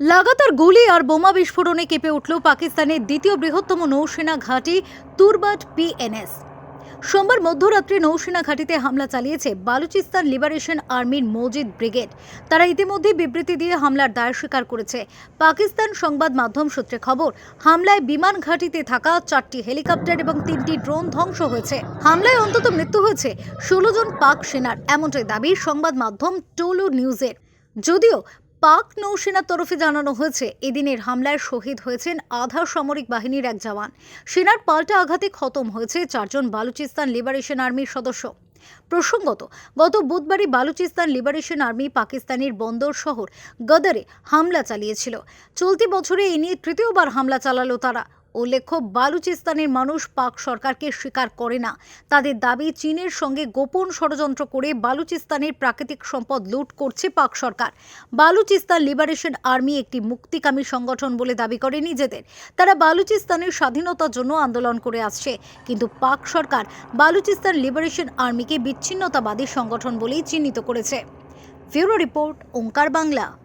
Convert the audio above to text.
লাগাতার গুলি আর বোমা বিস্ফোরণে কেঁপে উঠল পাকিস্তানের দ্বিতীয় বৃহত্তম নৌসেনা ঘাঁটি তুরবাট পিএনএস সোমবার মধ্যরাত্রে নৌসেনা ঘাঁটিতে হামলা চালিয়েছে বালুচিস্তান লিবারেশন আর্মির মজিদ ব্রিগেড। তারা ইতিমধ্যে বিবৃতি দিয়ে হামলার দায় স্বীকার করেছে। পাকিস্তান সংবাদ মাধ্যম সূত্রে খবর, হামলায় বিমান ঘাঁটিতে থাকা চারটি হেলিকপ্টার এবং তিনটি ড্রোন ধ্বংস হয়েছে। হামলায় অন্তত মৃত্যু হয়েছে ষোলো জন পাক সেনার, এমনটাই দাবি সংবাদ মাধ্যম টোলো নিউজের। যদিও পাক নৌসেনার তরফে জানানো হয়েছে, এদিনের হামলায় শহীদ হয়েছেন আধা সামরিক বাহিনীর এক জওয়ান। সেনার পাল্টা আঘাতে খতম হয়েছে চারজন বালুচিস্তান লিবারেশন আর্মির সদস্য। প্রসঙ্গত, গত বুধবারই বালুচিস্তান লিবারেশন আর্মি পাকিস্তানের বন্দর শহর গদারে হামলা চালিয়েছিল। চলতি বছরে এ নিয়ে তৃতীয়বার হামলা চালালো তারা। উল্লেখ্য বালুচিস্তানের মানুষ পাক সরকারকে স্বীকার করে না। তাদের দাবি, চীনের সঙ্গে গোপন ষড়যন্ত্র করে বালুচিস্তানের প্রাকৃতিক সম্পদ লুট করছে পাক সরকার। বালুচিস্তান লিবারেশন আর্মি একটি মুক্তিকামী সংগঠন বলে দাবি করে নিজেদের। তারা বালুচিস্তানের স্বাধীনতার জন্য আন্দোলন করে আসছে। কিন্তু পাক সরকার বালুচিস্তান লিবারেশন আর্মিকে বিচ্ছিন্নতাবাদী সংগঠন বলেই চিহ্নিত করেছে। Bureau report, Onkar Bangla.